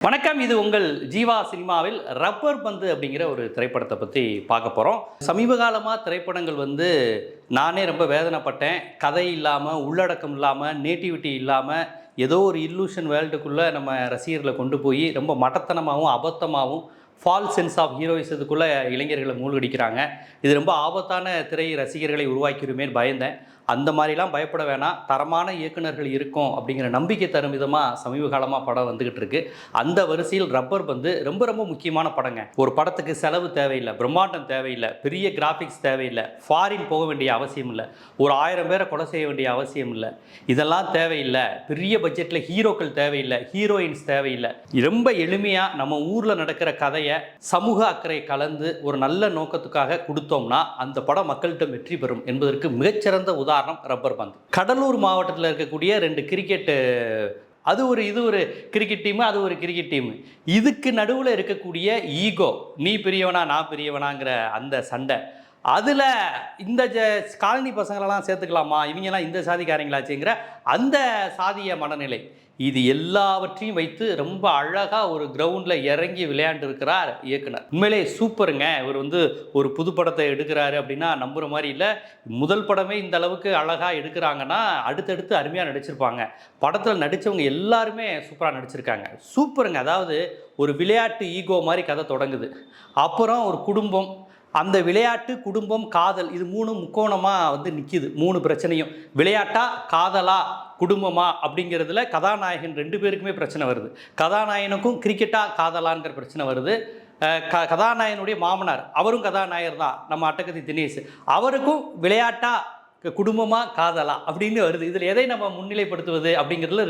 வணக்கம் இது உங்கள் ஜீவா சினிமாவில் ரப்பர் பந்து அப்படிங்கிற ஒரு திரைப்படத்தை பற்றி பார்க்க போகிறோம் சமீப காலமாக திரைப்படங்கள் வந்து நானே ரொம்ப வேதனைப்பட்டேன். கதை இல்லாமல் உள்ளடக்கம் இல்லாமல் நேட்டிவிட்டி இல்லாமல் ஏதோ ஒரு இல்லூஷன் வேர்ல்டுக்குள்ளே நம்ம ரசிகர்களை கொண்டு போய் ரொம்ப மட்டத்தனமாகவும் அபத்தமாகவும் ஃபால் சென்ஸ் ஆஃப் ஹீரோயிசத்துக்குள்ளே இளைஞர்களை மூழ்கடிக்கிறாங்க. இது ரொம்ப ஆபத்தான திரை ரசிகர்களை உருவாக்கிடுமேன்னு பயந்தேன். அந்த மாதிரிலாம் பயப்பட வேணாம். தரமான இயக்குனர்கள் இருக்கும் அப்படிங்கிற நம்பிக்கை தரும் விதமாக சமீப காலமாக படம் வந்துக்கிட்டு இருக்கு. அந்த வரிசையில் ரப்பர் வந்து ரொம்ப ரொம்ப முக்கியமான படங்க. ஒரு படத்துக்கு செலவு தேவையில்லை பிரம்மாண்டம் தேவையில்லை பெரிய கிராஃபிக்ஸ் தேவையில்லை ஃபாரின் போக வேண்டிய அவசியம் இல்லை ஒரு ஆயிரம் பேரை கொலை செய்ய வேண்டிய அவசியம் இல்லை. இதெல்லாம் தேவையில்லை. பெரிய பட்ஜெட்டில் ஹீரோக்கள் தேவையில்லை ஹீரோயின்ஸ் தேவையில்லை. ரொம்ப எளிமையாக நம்ம ஊரில் நடக்கிற கதையை சமூக அக்கறை கலந்து ஒரு நல்ல நோக்கத்துக்காக கொடுத்தோம்னா அந்த படம் மக்கள்கிட்ட வெற்றி பெறும் என்பதற்கு மிகச்சிறந்த உதாரணம் ரப்பர் பந்து. கடலூர் மாவட்டத்தில் இருக்கக்கூடிய ரெண்டு கிரிக்கெட்டு அது ஒரு இது ஒரு கிரிக்கெட் டீமு அது ஒரு கிரிக்கெட் டீமு இதுக்கு நடுவில் இருக்கக்கூடிய ஈகோ நீ பெரியவனா நான் பெரியவனாங்கிற அந்த சண்டை. அதில் இந்த ஜ காலனி பசங்களெல்லாம் சேர்த்துக்கலாமா? இவங்கெல்லாம் இந்த சாதிக்காரங்களாச்சுங்கிற அந்த சாதிய மனநிலை. இது எல்லாவற்றையும் வைத்து ரொம்ப அழகாக ஒரு கிரவுண்டில் இறங்கி விளையாண்டு இருக்கிறார் இயக்குனர். உண்மையிலே சூப்பருங்க. இவர் வந்து ஒரு புது படத்தை எடுக்கிறாரு அப்படின்னா நம்புகிற மாதிரி இல்லை. முதல் படமே இந்த அளவுக்கு அழகாக எடுக்கிறாங்கன்னா அடுத்தடுத்து அருமையாக நடிச்சிருப்பாங்க. படத்தில் நடித்தவங்க எல்லாருமே சூப்பராக நடிச்சிருக்காங்க. சூப்பருங்க. அதாவது ஒரு விளையாட்டு ஈகோ மாதிரி கதை தொடங்குது. அப்புறம் ஒரு குடும்பம். அந்த விளையாட்டு குடும்பம் காதல் இது மூணு முக்கோணமாக வந்து நிற்கிது மூணு பிரச்சனையும். விளையாட்டா காதலா குடும்பமா அப்படிங்கிறதுல கதாநாயகன் ரெண்டு பேருக்குமே பிரச்சனை வருது. கதாநாயகனுக்கும் கிரிக்கெட்டா காதலாங்கிற பிரச்சனை வருது. க கதாநாயகனுடைய மாமனார் அவரும் கதாநாயகர் தான். நம்ம அட்டகத்தி தினேஷ். அவருக்கும் விளையாட்டா குடும்பமாக குடும்பமா காதலா அப்படின்னு வருது. இதில் எதை நம்ம முன்னிலைப்படுத்துவது அப்படிங்கிறதுல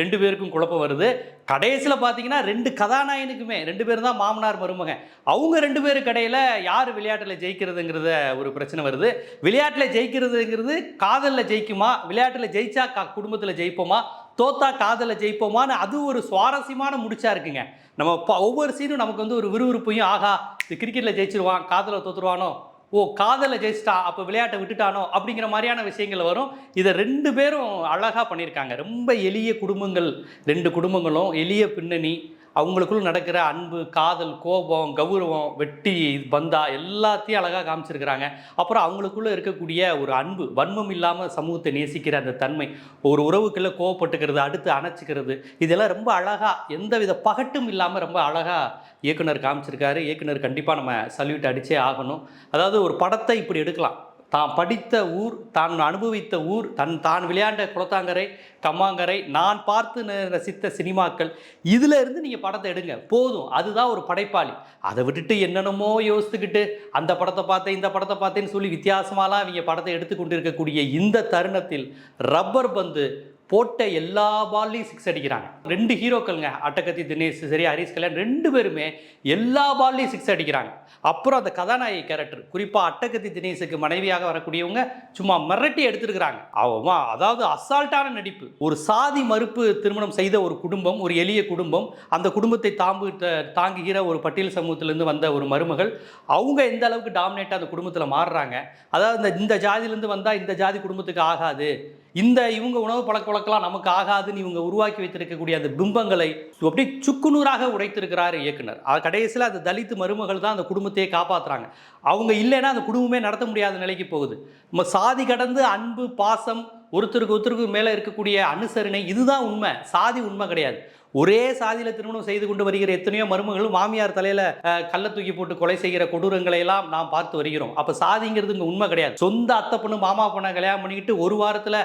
ரெண்டு பேருக்கும் குழப்பம் வருது. கடைசியில் பார்த்தீங்கன்னா ரெண்டு கதாநாயகனுக்குமே ரெண்டு பேரும் தான் மாமனார் மருமகன். அவங்க ரெண்டு பேருக்கு கடையில் யார் விளையாட்டில் ஜெயிக்கிறதுங்கிறத ஒரு பிரச்சனை வருது. விளையாட்டில் ஜெயிக்கிறதுங்கிறது காதலில் ஜெயிக்குமா? விளையாட்டில் ஜெயிச்சா கா குடும்பத்தில் ஜெயிப்போமா? தோத்தா காதலில் ஜெயிப்போமான்னு அது ஒரு சுவாரஸ்யமான முடிச்சா இருக்குங்க. நம்ம ஒவ்வொரு சீனும் நமக்கு வந்து ஒரு விறுவிறுப்பையும் ஆகா இது கிரிக்கெட்டில் ஜெயிச்சிருவான் காதலில் தோத்துருவானோ? ஓ காதலை ஜெயிச்சிட்டா அப்போ விளையாட்டை விட்டுட்டானோ அப்படிங்கிற மாதிரியான விஷயங்கள் வரும். இதை ரெண்டு பேரும் அழகாக பண்ணியிருக்காங்க. ரொம்ப எளிய குடும்பங்கள் ரெண்டு குடும்பங்களும் எளிய பின்னணி அவங்களுக்குள்ள நடக்கிற அன்பு காதல் கோபம் கௌரவம் வெட்டி பந்தா எல்லாத்தையும் அழகாக காமிச்சிருக்கிறாங்க. அப்புறம் அவங்களுக்குள்ளே இருக்கக்கூடிய ஒரு அன்பு வன்மம் இல்லாமல் சமூகத்தை நேசிக்கிற அந்த தன்மை ஒரு உறவுக்குள்ளே கோவப்பட்டுக்கிறது அடுத்து அணைச்சிக்கிறது இதெல்லாம் ரொம்ப அழகாக எந்தவித பகட்டும் இல்லாமல் ரொம்ப அழகாக இயக்குனர் காமிச்சிருக்காரு. இயக்குனர் கண்டிப்பாக நம்ம சல்யூட் அடித்தே ஆகணும். அதாவது ஒரு படத்தை இப்படி எடுக்கலாம். தான் படித்த ஊர் தான் அனுபவித்த ஊர் தன் தான் விளையாண்ட குளத்தாங்கரை கம்மாங்கரை நான் பார்த்து ரசித்த சினிமாக்கள். இதில் இருந்து நீங்கள் படத்தை எடுங்க. போதும். அதுதான் ஒரு படைப்பாளி. அதை விட்டுட்டு என்னென்னமோ யோசித்துக்கிட்டு அந்த படத்தை பார்த்தேன் இந்த படத்தை பார்த்தேன்னு சொல்லி வித்தியாசமாலாம் இவங்க படத்தை எடுத்து கொண்டிருக்கக்கூடிய இந்த தருணத்தில் ரப்பர் பந்து போட்ட எல்லா பால்லையும் சிக்ஸ் அடிக்கிறாங்க. ரெண்டு ஹீரோக்கள்ங்க அட்டகத்தி தினேஷ் சரி ஹரிஷ் கல்யாண் ரெண்டு பேருமே எல்லா பால்லையும் சிக்ஸ் அடிக்கிறாங்க. அப்புறம் அந்த கதாநாயகி கேரக்டர் குறிப்பாக அட்டகத்தி தினேஷுக்கு மனைவியாக வரக்கூடியவங்க சும்மா மிரட்டி எடுத்திருக்கிறாங்க. அவமா அதாவது அசால்ட்டான நடிப்பு. ஒரு சாதி மறுப்பு திருமணம் செய்த ஒரு குடும்பம் ஒரு எளிய குடும்பம் அந்த குடும்பத்தை தாம்பு தாங்குகிற ஒரு பட்டியல் சமூகத்திலேருந்து வந்த ஒரு மருமகள் அவங்க எந்த அளவுக்கு டாமினேட்டாக அந்த குடும்பத்தில் மாறுறாங்க? அதாவது இந்த இந்த ஜாதியிலேருந்து வந்தால் இந்த ஜாதி குடும்பத்துக்கு ஆகாது. இந்த இவங்க உணவு பழக்க வழக்கெல்லாம் நமக்கு ஆகாதுன்னு இவங்க உருவாக்கி வைத்திருக்கக்கூடிய அந்த பிம்பங்களை அப்படியே சுக்குநூறாக உடைத்திருக்கிறார் இயக்குனர். அது கடைசியில் அந்த தலித் மருமகள் தான் அந்த குடும்பத்தையே காப்பாற்றுறாங்க அவங்க இல்லைன்னா அந்த குடும்பமே நடத்த முடியாத நிலைக்கு போகுது. நம்ம சாதி கடந்து அன்பு பாசம் ஒருத்தருக்கு ஒருத்தருக்கு மேலே இருக்கக்கூடிய அனுசரணை இதுதான் உண்மை. சாதி உண்மை கிடையாது. ஒரே சாதியில் திருமணம் செய்து கொண்டு வருகிற எத்தனையோ மருமகளும் மாமியார் தலையில் கல்லை தூக்கி போட்டு கொலை செய்கிற கொடூரங்களை எல்லாம் நாம் பார்த்து வருகிறோம். அப்போ சாதிங்கிறது உண்மை கிடையாது. சொந்த அத்தை பொண்ணு மாமா பொண்ணை கல்யாணம் பண்ணிக்கிட்டு ஒரு வாரத்தில்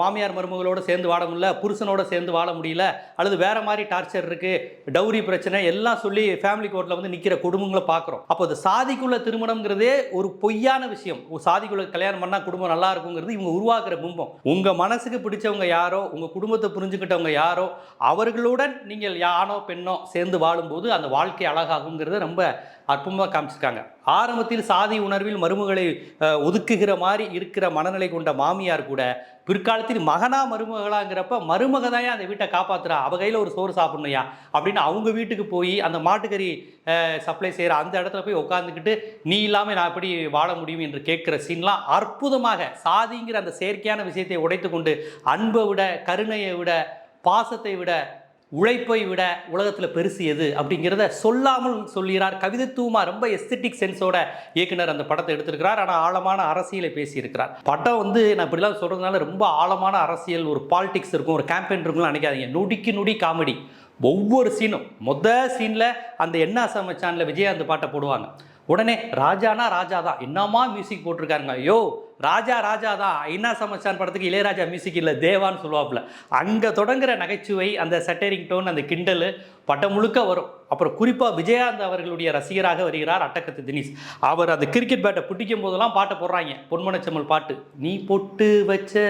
மாமியார் மருமகளோட சேர்ந்து வாழ முடியல புருஷனோட சேர்ந்து வாழ முடியல அல்லது வேற மாதிரி டார்ச்சர் இருக்கு டவுரி பிரச்சனை எல்லாம் சொல்லி ஃபேமிலி கோர்ட்டில் வந்து நிற்கிற குடும்பங்களை பார்க்குறோம். அப்போ அது சாதிக்குள்ள திருமணம்ங்கிறதே ஒரு பொய்யான விஷயம். சாதிக்குள்ள கல்யாணம் பண்ணால் குடும்பம் நல்லா இருக்குங்கிறது இவங்க உருவாக்குற பிம்பம். உங்கள் மனசுக்கு பிடிச்சவங்க யாரோ உங்கள் குடும்பத்தை புரிஞ்சுக்கிட்டவங்க யாரோ அவர்களுடன் நீங்கள் யானோ பெண்ணோ சேர்ந்து வாழும்போது அந்த வாழ்க்கை அழகாகுங்கிறத ரொம்ப அற்புதமாக காமிச்சிருக்காங்க. ஆரம்பத்தில் சாதி உணர்வில் மருமகளை ஒதுக்குகிற மாதிரி இருக்கிற மனநிலை கொண்ட மாமியார் கூட பிற்காலத்தில் மகனா மருமகளாங்கிறப்ப மருமக தான் அந்த வீட்டை காப்பாத்துறா அவ கையில் ஒரு சோறு சாப்பிடணுயா அப்படின்னு அவங்க வீட்டுக்கு போய் அந்த மாட்டுக்கறி சப்ளை செய்கிற அந்த இடத்துல போய் உட்காந்துக்கிட்டு நீ இல்லாமல் நான் எப்படி வாழ முடியும் என்று கேட்குற சீன்லாம் அற்புதமாக சாதிங்கிற அந்த செயற்கையான விஷயத்தை உடைத்து கொண்டு அன்பை விட கருணையை விட பாசத்தை விட உழைப்பை விட உலகத்தில் பெருசு எது அப்படிங்கிறத சொல்லாமல் சொல்கிறார். கவிதைத்துவமாக ரொம்ப எஸ்தெட்டிக் சென்ஸோட இயக்குனர் அந்த படத்தை எடுத்திருக்கிறார். ஆனால் ஆழமான அரசியலை பேசியிருக்கிறார். படம் வந்து நான் இப்படிலாம் சொல்கிறதுனால ரொம்ப ஆழமான அரசியல் ஒரு பாலிடிக்ஸ் இருக்கும் ஒரு கேம்பெயின் இருக்கும்னு நினைக்காதீங்க. நொடிக்கு நொடி காமெடி ஒவ்வொரு சீனும் மொத சீனில் அந்த என்ன சமைச்சான்ல அந்த பாட்டை போடுவாங்க. உடனே ராஜானா ராஜா தான் என்னம்மா மியூசிக் போட்டிருக்காருங்க. ஐயோ ராஜா ராஜா தான். என்ன சமச்சான் படத்துக்கு இளையராஜா மியூசிக் இல்லை தேவான்னு சொல்லுவாப்புல. அங்கே தொடங்குற நகைச்சுவை அந்த சட்டரிங் டோன் அந்த கிண்டல் படம் முழுக்க வரும். அப்புறம் குறிப்பாக விஜயகாந்த் அவர்களுடைய ரசிகராக வருகிறார் அட்டக்கத்து தினேஷ். அவர் அந்த கிரிக்கெட் பேட்டை பிடிக்கும் போதெல்லாம் பாட்டை போடுறாங்க. பொன்மனச்சம்மல் பாட்டு. நீ பொட்டு வச்ச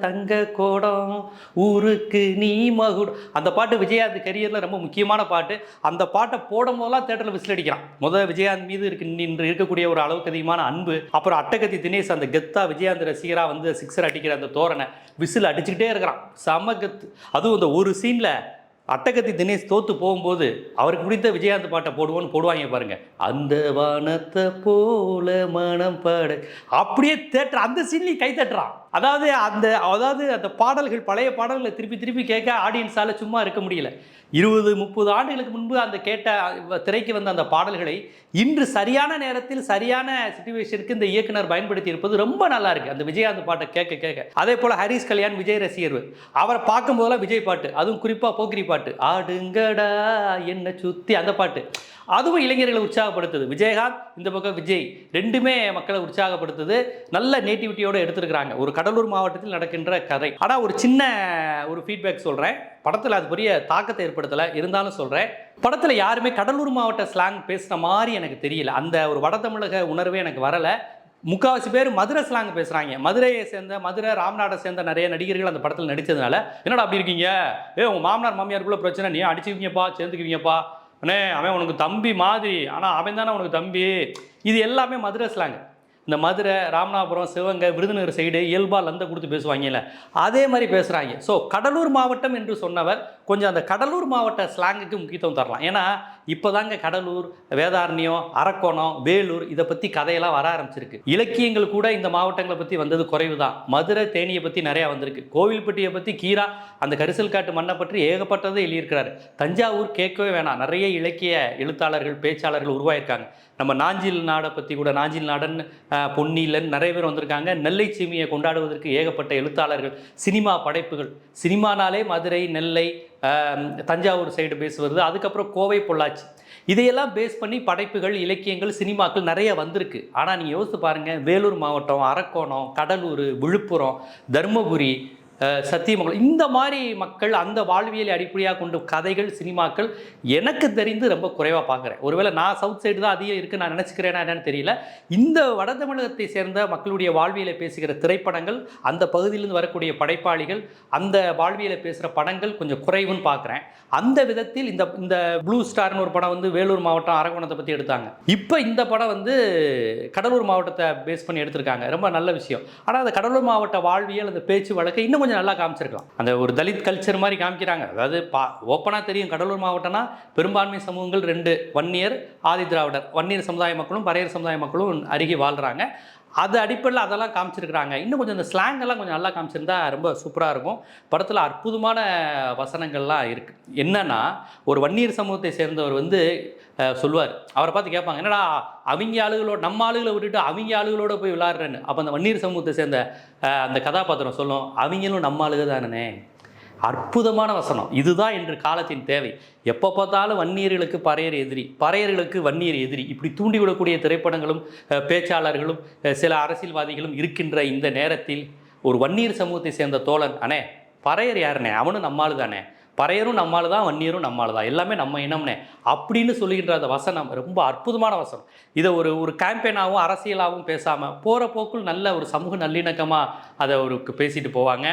தங்க கோடம் ஊருக்கு நீ மகுடம் அந்த பாட்டு விஜயகாந்த் கரியரில் ரொம்ப முக்கியமான பாட்டு. அந்த பாட்டை போடும் போதெல்லாம் தேட்டரில் விசில் அடிக்கிறான். முதல் விஜயகாந்த் மீது இருக்கு இன்று இருக்கக்கூடிய ஒரு அளவுக்கு அதிகமான அன்பு. அப்புறம் அட்டகத்தி தினேஷ் அந்த கெத்தா விஜயகாந்த் ரசிகராக வந்து சிக்ஸர் அடிக்கிற அந்த தோரணை. விசில் அடிச்சுக்கிட்டே இருக்கிறான். செம கெத்து. அதுவும் இந்த ஒரு சீனில் அட்டகத்தி தினேஷ் தோத்து போகும்போது அவருக்கு பிடித்த விஜயகாந்த் பாட்டை போடுவோன்னு போடுவாங்க பாருங்க. அந்த வானத்தை போல மனம் பாட அப்படியே தேட்டுற அந்த சீன்லையும் கை தட்டுறான். அதாவது அந்த அதாவது அந்த பாடல்கள் பழைய பாடல்களை திருப்பி திருப்பி கேட்க ஆடியன்ஸால் சும்மா இருக்க முடியல. இருபது முப்பது ஆண்டுகளுக்கு முன்பு அந்த கேட்ட திரைக்கு வந்த அந்த பாடல்களை இன்று சரியான நேரத்தில் சரியான சுச்சுவேஷனுக்கு இந்த இயக்குனர் பயன்படுத்தி இருப்பது ரொம்ப நல்லா இருக்கு. அந்த விஜயகாந்த் பாட்டை கேட்க கேட்க. அதே போல் ஹரிஸ் கல்யாண் விஜய் ரசிகர் அவரை பார்க்கும் போதெல்லாம் விஜய் பாட்டு அதுவும் குறிப்பாக போக்கிரி பாட்டு. ஆடுங்கடா என்ன சுத்தி அந்த பாட்டு. அதுவும் இளைஞர்களை உற்சாகப்படுத்துது. விஜயகாந்த் இந்த பக்கம் விஜய் ரெண்டுமே மக்களை உற்சாகப்படுத்துது. நல்ல நேட்டிவிட்டியோடு எடுத்திருக்கிறாங்க. ஒரு கடலூர் மாவட்டத்தில் நடக்கின்ற கதை. ஆனால் ஒரு சின்ன ஒரு ஃபீட்பேக் சொல்கிறேன் படத்தில் அது பெரிய தாக்கத்தை ஏற்படுத்தலை. இருந்தாலும் சொல்கிறேன் படத்தில் யாருமே கடலூர் மாவட்ட ஸ்லாங் பேசுகிற மாதிரி எனக்கு தெரியல. அந்த ஒரு வட தமிழக உணர்வே எனக்கு வரலை. முக்காவாசி பேர் மதுரை ஸ்லாங் பேசுகிறாங்க மதுரையை சேர்ந்த மதுரை ராம்நாடை சேர்ந்த நிறைய நடிகர்கள் அந்த படத்தில் நடித்ததுனால என்னடா அப்படி இருக்கீங்க? ஏ உங்கள் மாமனார் மாமியாருக்குள்ளே பிரச்சனை. நீ அடிச்சுக்குவீங்கப்பா சேர்ந்துக்குவீங்கப்பா அண்ணே அவன் உனக்கு தம்பி மாதிரி. ஆனால் அவன் தானே உனக்கு தம்பி. இது எல்லாமே மதுரை ஸ்லாங்கு இந்த மதுரை ராமநாதபுரம் சிவகங்கை விருதுநகர் சைடு இயல்பாக லந்த கொடுத்து பேசுவாங்கல்ல அதே மாதிரி பேசுகிறாங்க ஸோ கடலூர் மாவட்டம் என்று சொன்னவர் கொஞ்சம் அந்த கடலூர் மாவட்ட ஸ்லாங்குக்கு முக்கியத்துவம் தரலாம். ஏன்னா இப்போதாங்க கடலூர் வேதாரண்யம் அரக்கோணம் வேலூர் இதை பற்றி கதையெல்லாம் வர ஆரம்பிச்சிருக்கு. இலக்கியங்கள் கூட இந்த மாவட்டங்களை பற்றி வந்தது குறைவு தான் மதுரை தேனியை பற்றி நிறையா வந்திருக்கு. கோவில்பட்டியை பற்றி கீரா அந்த கரிசல் காட்டு மண்ணை பற்றி ஏகப்பட்டதை எழுதியிருக்கிறார். தஞ்சாவூர் கேட்கவே வேணாம். நிறைய இலக்கிய எழுத்தாளர்கள் பேச்சாளர்கள் உருவாயிருக்காங்க. நம்ம நாஞ்சில் நாடை பற்றி கூட நாஞ்சில் நாடன் அஹ், பொன்னியிலன் நிறைய பேர் வந்திருக்காங்க. நெல்லை சீமையை கொண்டாடுவதற்கு ஏகப்பட்ட எழுத்தாளர்கள் சினிமா படைப்புகள். சினிமானாலே மதுரை நெல்லை தஞ்சாவூர் சைடு பேசுவது அதுக்கப்புறம் கோவை பொள்ளாச்சி. இதையெல்லாம் பேஸ் பண்ணி படைப்புகள் இலக்கியங்கள் சினிமாக்கள் நிறைய வந்திருக்கு. ஆனால் நீங்கள் யோசித்து பாருங்கள் வேலூர் மாவட்டம் அரக்கோணம் கடலூர் விழுப்புரம் தருமபுரி சத்தியமங்கலம். இந்த மாதிரி மக்கள் அந்த வாழ்வியலை அடிப்படையாக கொண்டு கதைகள் சினிமாக்கள் எனக்கு தெரிந்து ரொம்ப குறைவாக பார்க்குறேன். ஒருவேளை நான் சவுத் சைடு தான் அதிகம் இருக்குது நான் நினச்சிக்கிறேனா என்னன்னு தெரியல. இந்த வட தமிழகத்தை சேர்ந்த மக்களுடைய வாழ்வியலை பேசுகிற திரைப்படங்கள் அந்த பகுதியிலிருந்து வரக்கூடிய படைப்பாளிகள் அந்த வாழ்வியலை பேசுகிற படங்கள் கொஞ்சம் குறைவுன்னு பார்க்குறேன். அந்த விதத்தில் இந்த இந்த ப்ளூ ஸ்டார்னு ஒரு படம் வந்து வேலூர் மாவட்டம் அரகோணத்தை பற்றி எடுத்தாங்க. இப்போ இந்த படம் வந்து கடலூர் மாவட்டத்தை பேஸ் பண்ணி எடுத்திருக்காங்க. ரொம்ப நல்ல விஷயம். ஆனால் அந்த கடலூர் மாவட்ட வாழ்வியல் அந்த பேச்சு வழக்கை இன்னும் கொஞ்சம் நல்லா காமிச்சிருக்கலாம். அந்த ஒரு தலித் கல்ச்சர் மாதிரி காமிக்கிறாங்க. அதாவது பா ஓப்பனாக தெரியும் கடலூர் மாவட்டம்னா பெரும்பான்மை சமூகங்கள் ரெண்டு வன்னியர் ஆதி திராவிடர் வன்னியர் சமுதாய மக்களும் பறையர் சமுதாய மக்களும் அருகே வாழ்கிறாங்க அது அடிப்படையில் அதெல்லாம் காமிச்சிருக்கிறாங்க. இன்னும் கொஞ்சம் இந்த ஸ்லாங் எல்லாம் கொஞ்சம் நல்லா காமிச்சிருந்தா ரொம்ப சூப்பராக இருக்கும். படத்தில் அற்புதமான வசனங்கள்லாம் இருக்குது என்னென்னா ஒரு வன்னியர் சமூகத்தை சேர்ந்தவர் வந்து சொல்லுவார். அவரை பார்த்து கேட்பாங்க என்னடா அவங்க ஆளுகளோட நம்ம ஆளுகளை விட்டுட்டு அவங்க ஆளுகளோட போய் விளாட்றேன்னு அப்போ அந்த வன்னியர் சமூகத்தை சேர்ந்த அந்த கதாபாத்திரம் சொல்லும் அவங்களும் நம்ம ஆளுக தானே அற்புதமான வசனம். இதுதான் இன்று காலத்தின் தேவை. எப்போ பார்த்தாலும் வன்னியர்களுக்கு பறையர் எதிரி பறையர்களுக்கு வன்னியர் எதிரி. இப்படி தூண்டிவிடக்கூடிய திரைப்படங்களும் பேச்சாளர்களும் சில அரசியல்வாதிகளும் இருக்கின்ற இந்த நேரத்தில் ஒரு வன்னியர் சமூகத்தை சேர்ந்த தோழன் அண்ணே பறையர் யாருண்ணே? அவனும் நம்மாளு தானே பறையரும் நம்மால் தான் வன்னியரும் நம்மால் தான். எல்லாமே நம்ம இனம்னே. அப்படின்னு சொல்லுகின்ற அந்த வசனம் ரொம்ப அற்புதமான வசனம். இதை ஒரு ஒரு கேம்பெயினாகவும் அரசியலாகவும் பேசாமல் போகிற போக்குள் நல்ல ஒரு சமூக நல்லிணக்கமாக அதை ஒரு பேசிட்டு போவாங்க.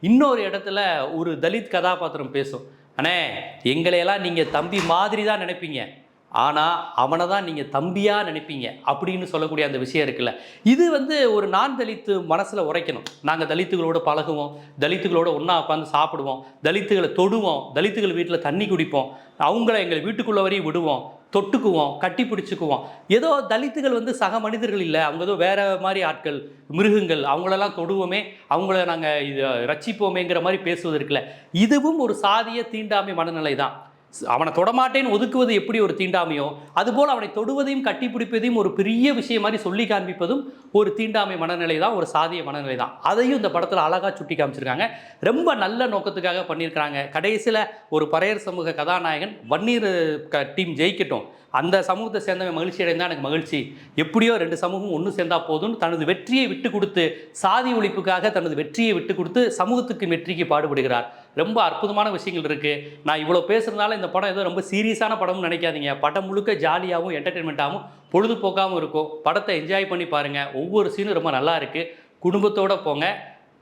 இன்னொரு இடத்துல ஒரு தலித் கதாபாத்திரம் பேசும். அண்ணே எங்களையெல்லாம் நீங்கள் தம்பி மாதிரி தான் நினைப்பீங்க. ஆனால் அவனை தான் நீங்கள் தம்பியாக நினைப்பீங்க அப்படின்னு சொல்லக்கூடிய அந்த விஷயம் இருக்குல்ல. இது வந்து ஒரு நான் தலித்து மனசில் உரைக்கணும். நாங்கள் தலித்துகளோட பழகுவோம். தலித்துகளோட ஒன்றா உட்காந்து சாப்பிடுவோம். தலித்துகளை தொடுவோம். தலித்துகள் வீட்டில் தண்ணி குடிப்போம். அவங்கள எங்கள் வீட்டுக்குள்ளே வரையும் விடுவோம். தொட்டுக்குவோம். கட்டி பிடிச்சிக்குவோம். ஏதோ தலித்துகள் வந்து சக மனிதர்கள் இல்லை. அவங்க ஏதோ வேற மாதிரி ஆட்கள் மிருகங்கள். அவங்களெல்லாம் தொடுவோமே. அவங்கள நாங்கள் இது ரட்சிப்போமேங்கிற மாதிரி பேசுவது இருக்குல்ல. இதுவும் ஒரு சாதிய தீண்டாமை மனநிலை தான் அவனை தொடமாட்டேன்னு ஒதுக்குவது எப்படி ஒரு தீண்டாமையோ அதுபோல் அவனை தொடுவதையும் கட்டிப்பிடிப்பதையும் ஒரு பெரிய விஷயம் மாதிரி சொல்லி காண்பிப்பதும் ஒரு தீண்டாமை மனநிலை தான் ஒரு சாதிய மனநிலை தான். அதையும் இந்த படத்தில் அழகாக சுட்டி காமிச்சிருக்காங்க. ரொம்ப நல்ல நோக்கத்துக்காக பண்ணியிருக்கிறாங்க. கடைசியில் ஒரு பறையர் சமூக கதாநாயகன் வன்னீர் க டீம் ஜெயிக்கட்டும். அந்த சமூகத்தை சேர்ந்தவன் மகிழ்ச்சி அடைந்தால் எனக்கு மகிழ்ச்சி. எப்படியோ ரெண்டு சமூகம் ஒன்று சேர்ந்தா போதும்னு தனது வெற்றியை விட்டு கொடுத்து சாதி ஒழிப்புக்காக தனது வெற்றியை விட்டு கொடுத்து சமூகத்துக்கு வெற்றிக்கு பாடுபடுகிறார். ரொம்ப அற்புதமான விஷயங்கள் இருக்குது நான் இவ்வளோ பேசுகிறதுனால இந்த படம் ஏதோ ரொம்ப சீரியஸான படம்னு நினைக்காதீங்க. படம் முழுக்க ஜாலியாகவும் என்டர்டெயின்மெண்ட்டாகவும் பொழுதுபோக்காகவும் இருக்கும். படத்தை என்ஜாய் பண்ணி பாருங்கள் ஒவ்வொரு சீனும் ரொம்ப நல்லா இருக்குது குடும்பத்தோடு போங்க.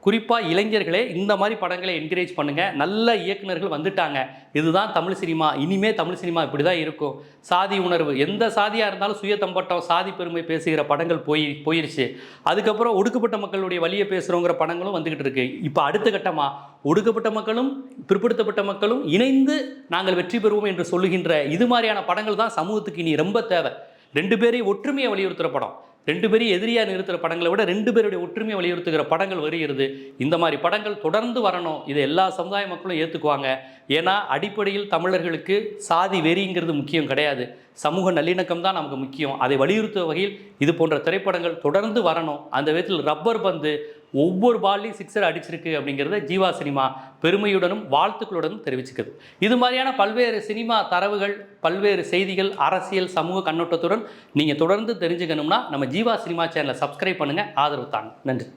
குறிப்பாக இளைஞர்களே இந்த மாதிரி படங்களை என்கரேஜ் பண்ணுங்கள் நல்ல இயக்குநர்கள் வந்துட்டாங்க. இதுதான் தமிழ் சினிமா. இனிமே தமிழ் சினிமா இப்படி தான் இருக்கும். சாதி உணர்வு. எந்த சாதியாக இருந்தாலும் சுயத்தம்பட்டம் சாதி பெருமை பேசுகிற படங்கள் போய் போயிருச்சு. அதுக்கப்புறம் ஒடுக்கப்பட்ட மக்களுடைய வழியை பேசுகிறோங்கிற படங்களும் வந்துக்கிட்டு இருக்கு. இப்போ அடுத்த கட்டமாக ஒடுக்கப்பட்ட மக்களும் பிற்படுத்தப்பட்ட மக்களும் இணைந்து நாங்கள் வெற்றி பெறுவோம் என்று சொல்லுகின்ற இது மாதிரியான படங்கள் தான் சமூகத்துக்கு இனி ரொம்ப தேவை. ரெண்டு பேரையும் ஒற்றுமையை வலியுறுத்துகிற படம். ரெண்டு பேரும் எதிரியாக நிறுத்துகிற படங்களை விட ரெண்டு பேருடைய ஒற்றுமையை வலியுறுத்துகிற படங்கள் வருகிறது. இந்த மாதிரி படங்கள் தொடர்ந்து வரணும். இதை எல்லா சமுதாய மக்களும் ஏற்றுக்குவாங்க ஏன்னா அடிப்படையில் தமிழர்களுக்கு சாதி வெறிங்கிறது முக்கியம் கிடையாது. சமூக நல்லிணக்கம் தான் நமக்கு முக்கியம். அதை வலியுறுத்தும் வகையில் இது போன்ற திரைப்படங்கள் தொடர்ந்து வரணும். அந்த விதத்தில் ரப்பர் பந்து ஒவ்வொரு பால்லையும் சிக்ஸர் அடிச்சிருக்கு அப்படிங்கிறத ஜீவா சினிமா பெருமையுடனும் வாழ்த்துக்களுடனும் தெரிவிச்சுக்குது. இது மாதிரியான பல்வேறு சினிமா தரவுகள் பல்வேறு செய்திகள் அரசியல் சமூக கண்ணோட்டத்துடன் நீங்கள் தொடர்ந்து தெரிஞ்சுக்கணும்னா நம்ம ஜீவா சினிமா சேனலை சப்ஸ்கிரைப் பண்ணுங்கள் ஆதரவு தாங்க. நன்றி.